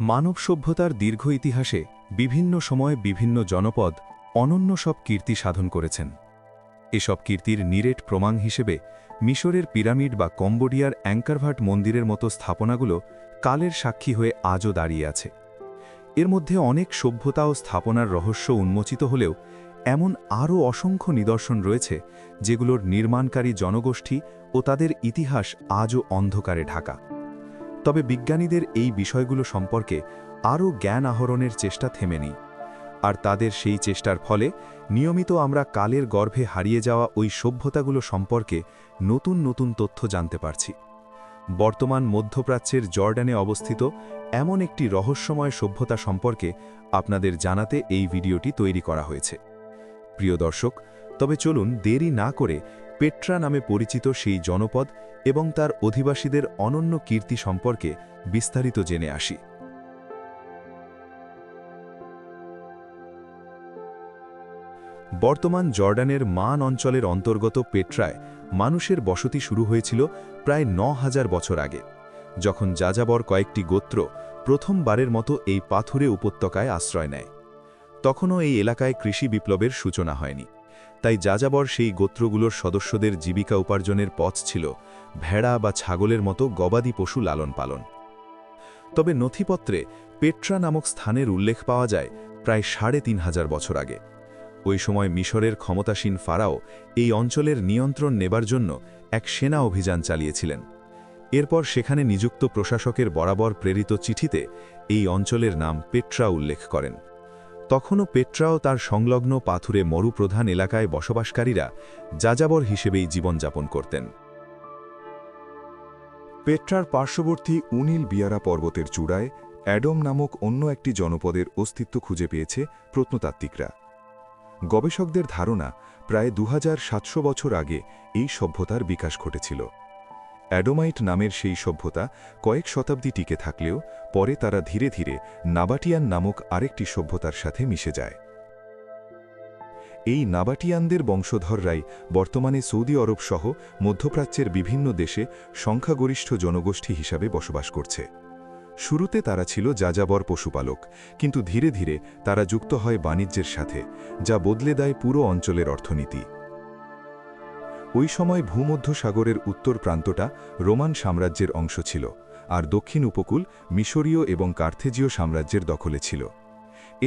মানব সভ্যতার দীর্ঘ ইতিহাসে বিভিন্ন সময়ে বিভিন্ন জনপদ অনন্য সব কীর্তি সাধন করেছেন। এসব কীর্তির নিরেট প্রমাণ হিসেবে মিশরের পিরামিড বা কম্বোডিয়ার অ্যাঙ্কারভাট মন্দিরের মতো স্থাপনাগুলো কালের সাক্ষী হয়ে আজও দাঁড়িয়ে আছে। এর মধ্যে অনেক সভ্যতা ও স্থাপনার রহস্য উন্মোচিত হলেও এমন আরও অসংখ্য নিদর্শন রয়েছে যেগুলোর নির্মাণকারী জনগোষ্ঠী ও তাদের ইতিহাস আজও অন্ধকারে ঢাকা। তবে বিজ্ঞানীদের এই বিষয়গুলো সম্পর্কে আরও জ্ঞান আহরণের চেষ্টা থেমে থেমেনি। আর তাদের সেই চেষ্টার ফলে নিয়মিত আমরা কালের গর্ভে হারিয়ে যাওয়া ওই সভ্যতাগুলো সম্পর্কে নতুন নতুন তথ্য জানতে পারছি। বর্তমান মধ্যপ্রাচ্যের জর্ডানে অবস্থিত এমন একটি রহস্যময় সভ্যতা সম্পর্কে আপনাদের জানাতে এই ভিডিওটি তৈরি করা হয়েছে। প্রিয় দর্শক, তবে চলুন দেরি না করে পেট্রা নামে পরিচিত সেই জনপদ এবং তার অধিবাসীদের অনন্য কীর্তি সম্পর্কে বিস্তারিত জেনে আসি। বর্তমান জর্ডানের মান অঞ্চলের অন্তর্গত পেট্রায় মানুষের বসতি শুরু হয়েছিল প্রায় ন হাজার বছর আগে, যখন যাযাবর কয়েকটি গোত্র প্রথমবারের মতো এই পাথুরে উপত্যকায় আশ্রয় নেয়। তখনও এই এলাকায় কৃষি বিপ্লবের সূচনা হয়নি। তাই যাযাবর সেই গোত্রগুলোর সদস্যদের জীবিকা উপার্জনের পথ ছিল ভেড়া বা ছাগলের মতো গবাদি পশু লালন পালন। তবে নথিপত্রে পেট্রা নামক স্থানের উল্লেখ পাওয়া যায় প্রায় সাড়ে তিন হাজার বছর আগে। ওই সময় মিশরের ক্ষমতাসীন ফারাও এই অঞ্চলের নিয়ন্ত্রণ নেবার জন্য এক সেনা অভিযান চালিয়েছিলেন। এরপর সেখানে নিযুক্ত প্রশাসকের বরাবর প্রেরিত চিঠিতে এই অঞ্চলের নাম পেট্রা উল্লেখ করেন। তখনও পেট্রাও তার সংলগ্ন পাথুরে মরুপ্রধান এলাকায় বসবাসকারীরা যাযাবর হিসেবেই জীবনযাপন করতেন। পেট্রার পার্শ্ববর্তী উনিল বিয়ারা পর্বতের চূড়ায় অ্যাডম নামক অন্য একটি জনপদের অস্তিত্ব খুঁজে পেয়েছে প্রত্নতাত্ত্বিকরা। গবেষকদের ধারণা, প্রায় দু হাজার সাতশো বছর আগে এই সভ্যতার বিকাশ ঘটেছিল। অ্যাডোমাইট নামের সেই সভ্যতা কয়েক শতাব্দী টিকে থাকলেও পরে তারা ধীরে ধীরে নাবাটিয়ান নামক আরেকটি সভ্যতার সাথে মিশে যায়। এই নাবাটিয়ানদের বংশধররাই বর্তমানে সৌদি আরব সহ মধ্যপ্রাচ্যের বিভিন্ন দেশে সংখ্যাগরিষ্ঠ জনগোষ্ঠী হিসাবে বসবাস করছে। শুরুতে তারা ছিল যাযাবর পশুপালক, কিন্তু ধীরে ধীরে তারা যুক্ত হয় বাণিজ্যের সাথে, যা বদলে দেয় পুরো অঞ্চলের অর্থনীতি। ওই সময় ভূমধ্যসাগরের উত্তর প্রান্তটা রোমান সাম্রাজ্যের অংশ ছিল, আর দক্ষিণ উপকূল মিশরীয় এবং কার্থেজীয় সাম্রাজ্যের দখলে ছিল।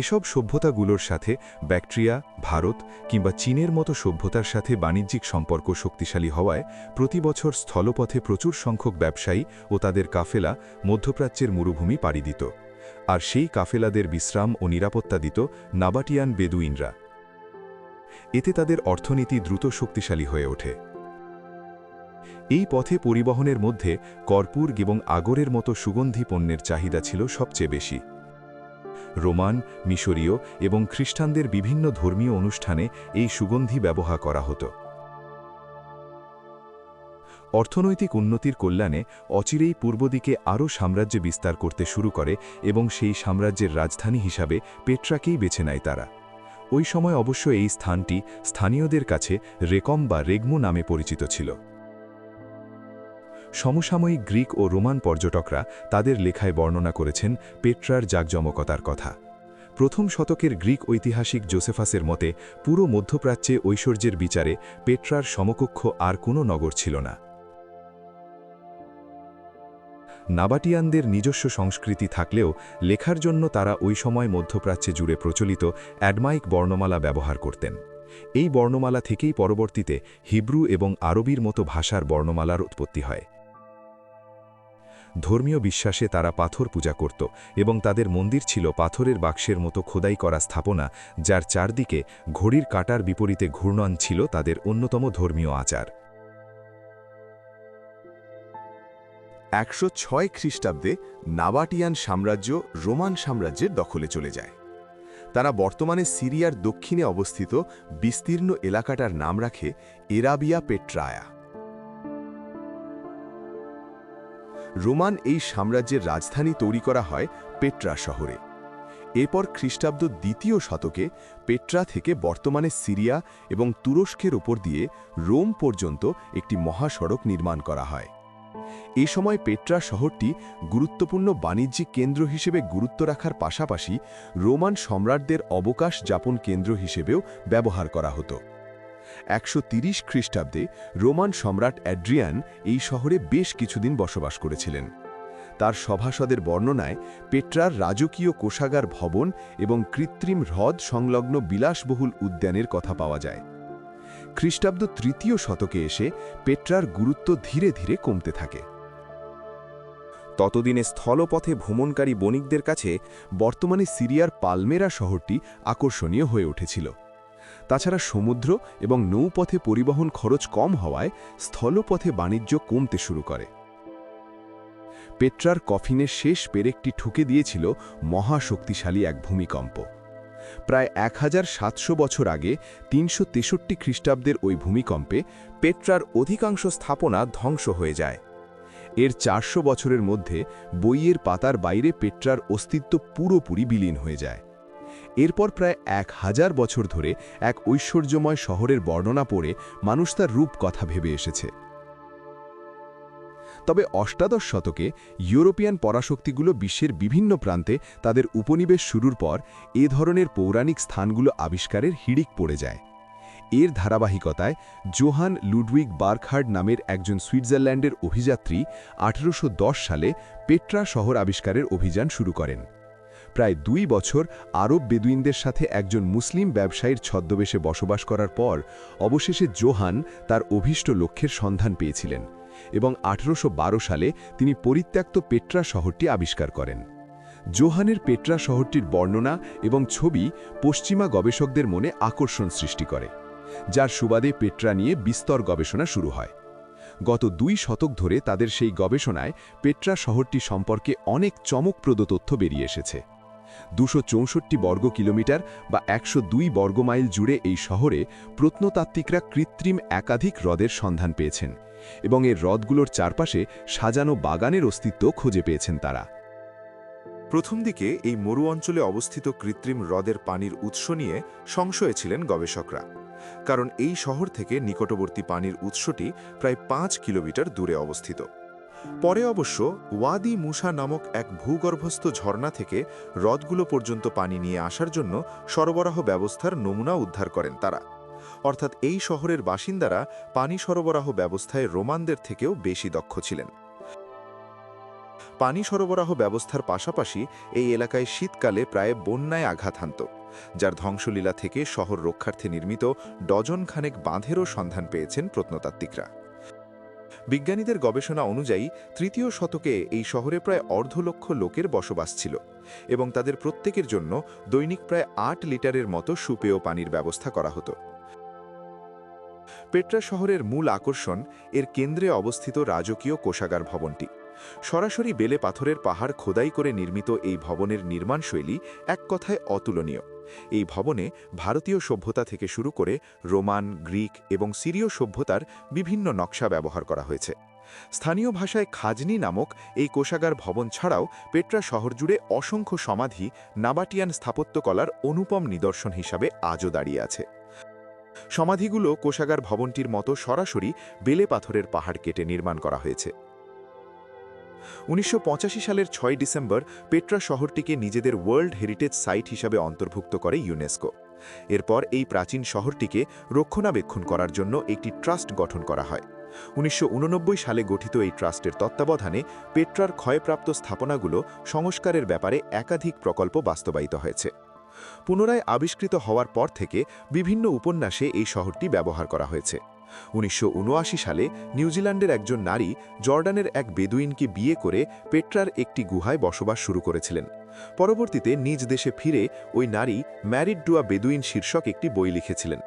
এসব সভ্যতাগুলোর সাথে ব্যাকট্রিয়া, ভারত কিংবা চীনের মতো সভ্যতার সাথে বাণিজ্যিক সম্পর্ক শক্তিশালী হওয়ায় প্রতি বছর স্থলপথে প্রচুর সংখ্যক ব্যবসায়ী ও তাদের কাফেলা মধ্যপ্রাচ্যের মরুভূমি পাড়ি দিত, আর সেই কাফেলাদের বিশ্রাম ও নিরাপত্তা দিত নাবাটিয়ান বেদুইনরা। এতে তাদের অর্থনীতি দ্রুত শক্তিশালী হয়ে ওঠে। এই পথে পরিবহনের মধ্যে কর্পূর এবং আগরের মতো সুগন্ধি পণ্যের চাহিদা ছিল সবচেয়ে বেশি। রোমান, মিশরীয় এবং খ্রিস্টানদের বিভিন্ন ধর্মীয় অনুষ্ঠানে এই সুগন্ধি ব্যবহার করা হতো। অর্থনৈতিক উন্নতির কল্যাণে অচিরেই পূর্বদিকে আরও সাম্রাজ্য বিস্তার করতে শুরু করে এবং সেই সাম্রাজ্যের রাজধানী হিসাবে পেট্রাকেই বেছে নেয় তারা। ওই সময় অবশ্য এই স্থানটি স্থানীয়দের কাছে রেকম বা রেগমু নামে পরিচিত ছিল। সমসাময়িক গ্রিক ও রোমান পর্যটকরা তাদের লেখায় বর্ণনা করেছেন পেট্রার জাকজমকতার কথা। প্রথম শতকের গ্রিক ঐতিহাসিক জোসেফাসের মতে, পুরো মধ্যপ্রাচ্যে ঐশ্বর্যের বিচারে পেট্রার সমকক্ষ আর কোনো নগর ছিল না। নাবাটিয়ানদের নিজস্ব সংস্কৃতি থাকলেও লেখার জন্য তারা ওই সময় মধ্যপ্রাচ্যে জুড়ে প্রচলিত অ্যাডমাইক বর্ণমালা ব্যবহার করতেন। এই বর্ণমালা থেকেই পরবর্তীতে হিব্রু এবং আরবির মতো ভাষার বর্ণমালার উৎপত্তি হয়। ধর্মীয় বিশ্বাসে তারা পাথর পূজা করত এবং তাদের মন্দির ছিল পাথরের বাক্সের মতো খোদাই করা স্থাপনা, যার চারদিকে ঘড়ির কাটার বিপরীতে ঘূর্ণন ছিল তাদের অন্যতম ধর্মীয় আচার। একশো ছয় খ্রিস্টাব্দে নাবাটিয়ান সাম্রাজ্য রোমান সাম্রাজ্যের দখলে চলে যায়। তারা বর্তমানে সিরিয়ার দক্ষিণে অবস্থিত বিস্তীর্ণ এলাকাটার নাম রাখে এরাবিয়া পেট্রায়া। রোমান এই সাম্রাজ্যের রাজধানী তৈরি করা হয় পেট্রা শহরে। এরপর খ্রিস্টাব্দ দ্বিতীয় শতকে পেট্রা থেকে বর্তমানে সিরিয়া এবং তুরস্কের ওপর দিয়ে রোম পর্যন্ত একটি মহাসড়ক নির্মাণ করা হয়। এ সময় পেট্রা শহরটি গুরুত্বপূর্ণ বাণিজ্যিক কেন্দ্র হিসেবে গুরুত্ব রাখার পাশাপাশি রোমান সম্রাটদের অবকাশ যাপন কেন্দ্র হিসেবেও ব্যবহার করা হতো। একশো তিরিশ খ্রিস্টাব্দে রোমান সম্রাট অ্যাড্রিয়ান এই শহরে বেশ কিছুদিন বসবাস করেছিলেন। তার সভাসদের বর্ণনায় পেট্রার রাজকীয় কোষাগার ভবন এবং কৃত্রিম হ্রদ সংলগ্ন বিলাসবহুল উদ্যানের কথা পাওয়া যায়। খ্রিস্টাব্দ তৃতীয় শতকে এসে পেট্রার গুরুত্ব ধীরে ধীরে কমতে থাকে। ততদিনে স্থলপথে ভ্রমণকারী বণিকদের কাছে বর্তমানে সিরিয়ার পালমেরা শহরটি আকর্ষণীয় হয়ে উঠেছিল। তাছাড়া সমুদ্র এবং নৌপথে পরিবহন খরচ কম হওয়ায় স্থলপথে বাণিজ্য কমতে শুরু করে। পেট্রার কফিনের শেষ পেরেকটি ঠুকে দিয়েছিল মহাশক্তিশালী এক ভূমিকম্প। প্রায় এক হাজার সাতশো বছর আগে তিনশো তেষট্টি খ্রিস্টাব্দের ওই ভূমিকম্পে পেট্রার অধিকাংশ স্থাপনা ধ্বংস হয়ে যায়। এর চারশো বছরের মধ্যে বইয়ের পাতার বাইরে পেট্রার অস্তিত্ব পুরোপুরি বিলীন হয়ে যায়। এরপর প্রায় এক হাজার বছর ধরে এক ঐশ্বর্যময় শহরের বর্ণনা পড়ে মানুষ তার রূপ কথা ভেবে এসেছে। তবে অষ্টাদশ শতকে ইউরোপিয়ান পরাশক্তিগুলো বিশ্বের বিভিন্ন প্রান্তে তাদের উপনিবেশ শুরুর পর এ ধরনের পৌরাণিক স্থানগুলো আবিষ্কারের হিড়িক পড়ে যায়। এর ধারাবাহিকতায় জোহান লুডউইগ বার্কহার্ড নামের একজন সুইজারল্যান্ডের অভিযাত্রী আঠেরোশো দশ সালে পেট্রা শহর আবিষ্কারের অভিযান শুরু করেন। প্রায় দুই বছর আরব বেদুইনদের সাথে একজন মুসলিম ব্যবসায়ীর ছদ্মবেশে বসবাস করার পর অবশেষে জোহান তার অভীষ্ট লক্ষ্যের সন্ধান পেয়েছিলেন। এবং আঠেরোশো সালে তিনি পরিত্যক্ত পেট্রা শহরটি আবিষ্কার করেন। জোহানের পেট্রা শহরটির বর্ণনা এবং ছবি পশ্চিমা গবেষকদের মনে আকর্ষণ সৃষ্টি করে, যার সুবাদে পেট্রা নিয়ে বিস্তর গবেষণা শুরু হয়। গত দুই শতক ধরে তাদের সেই গবেষণায় পেট্রা শহরটি সম্পর্কে অনেক চমকপ্রদ তথ্য বেরিয়ে এসেছে। দুশো বর্গ কিলোমিটার বা একশো দুই বর্গমাইল জুড়ে এই শহরে প্রত্নতাত্ত্বিকরা কৃত্রিম একাধিক হ্রদের সন্ধান পেয়েছেন এবং এর হ্রদগুলোর চারপাশে সাজানো বাগানের অস্তিত্ব খুঁজে পেয়েছেন তারা। প্রথম দিকে এই মরু অঞ্চলে অবস্থিত কৃত্রিম হ্রদের পানির উৎস নিয়ে সংশয়ে ছিলেন গবেষকরা, কারণ এই শহর থেকে নিকটবর্তী পানির উৎসটি প্রায় পাঁচ কিলোমিটার দূরে অবস্থিত। পরে অবশ্য ওয়াদি মুসা নামক এক ভূগর্ভস্থ ঝর্ণা থেকে হ্রদগুলো পর্যন্ত পানি নিয়ে আসার জন্য সরবরাহ ব্যবস্থার নমুনা উদ্ধার করেন তারা। অর্থাৎ এই শহরের বাসিন্দারা পানি সরবরাহ ব্যবস্থায় রোমানদের থেকেও বেশি দক্ষ ছিলেন। পানি সরবরাহ ব্যবস্থার পাশাপাশি এই এলাকায় শীতকালে প্রায় বন্যায় আঘাত হানত, যার ধ্বংসলীলা থেকে শহর রক্ষার্থে নির্মিত ডজন খানেক বাঁধেরও সন্ধান পেয়েছেন প্রত্নতাত্ত্বিকরা। বিজ্ঞানীদের গবেষণা অনুযায়ী তৃতীয় শতকে এই শহরে প্রায় অর্ধ লক্ষ লোকের বসবাস ছিল এবং তাদের প্রত্যেকের জন্য দৈনিক প্রায় আট লিটারের মতো সুপেয় পানির ব্যবস্থা করা হতো। পেট্রা শহরের মূল আকর্ষণ এর কেন্দ্রে অবস্থিত রাজকীয় কোষাগার ভবনটি। সরাসরি বেলে পাথরের পাহাড় খোদাই করে নির্মিত এই ভবনের নির্মাণশৈলী এক কথায় অতুলনীয়। এই ভবনে ভারতীয় সভ্যতা থেকে শুরু করে রোমান, গ্রিক এবং সিরীয় সভ্যতার বিভিন্ন নকশা ব্যবহার করা হয়েছে। স্থানীয় ভাষায় খাজনি নামক এই কোষাগার ভবন ছাড়াও পেট্রা শহর জুড়ে অসংখ্য সমাধি, নাবাটিয়ান স্থাপত্যকলার অনুপম নিদর্শন হিসাবে আজও দাঁড়িয়ে আছে। সমাধিগুলো কোষাগার ভবনটির মতো সরাসরি বেলে পাথরের পাহাড় কেটে নির্মাণ করা হয়েছে। উনিশশো পঁচাশি সালের ছয় ডিসেম্বর পেট্রা শহরটিকে নিজেদের ওয়ার্ল্ড হেরিটেজ সাইট হিসাবে অন্তর্ভুক্ত করে ইউনেস্কো। এরপর এই প্রাচীন শহরটিকে রক্ষণাবেক্ষণ করার জন্য একটি ট্রাস্ট গঠন করা হয়। উনিশশো উননব্বই সালে গঠিত এই ট্রাস্টের তত্ত্বাবধানে পেট্রার ক্ষয়প্রাপ্ত স্থাপনাগুলো সংস্কারের ব্যাপারে একাধিক প্রকল্প বাস্তবায়িত হয়েছে। পুনরায় আবিষ্কৃত হওয়ার পর থেকে বিভিন্ন উপন্যাসে এই শহরটি ব্যবহার করা হয়েছে। উনিশশো উনআশি সালে নিউজিল্যান্ডের একজন নারী জর্ডানের এক বেদুইনকে বিয়ে করে পেট্রার একটি গুহায় বসবাস শুরু করেছিলেন। পরবর্তীতে নিজ দেশে ফিরে ওই নারী ম্যারিড ডুয়া বেদুইন শীর্ষক একটি বই লিখেছিলেন।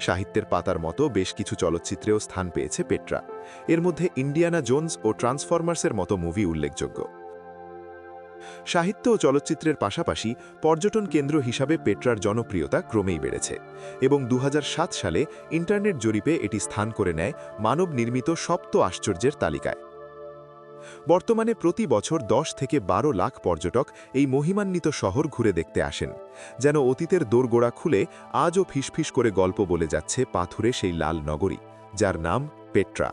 সাহিত্যের পাতার মতো বেশ কিছু চলচ্চিত্রেও স্থান পেয়েছে পেট্রা। এর মধ্যে ইন্ডিয়ানা জোনস ও ট্রান্সফরমার্সের মতো মুভি উল্লেখযোগ্য। সাহিত্য ও চলচ্চিত্রের পাশাপাশি পর্যটন কেন্দ্র হিসাবে পেট্রার জনপ্রিয়তা ক্রমেই বেড়েছে এবং দু হাজার সাত সালে ইন্টারনেট জরিপে এটি স্থান করে নেয় মানব নির্মিত সপ্ত আশ্চর্যের তালিকায়। বর্তমানে প্রতি বছর দশ থেকে বারো লাখ পর্যটক এই মহিমান্বিত শহর ঘুরে দেখতে আসেন, যেন অতীতের দোরগোড়া খুলে আজও ফিসফিস করে গল্প বলে যাচ্ছে পাথুরে সেই লাল নগরী, যার নাম পেট্রা।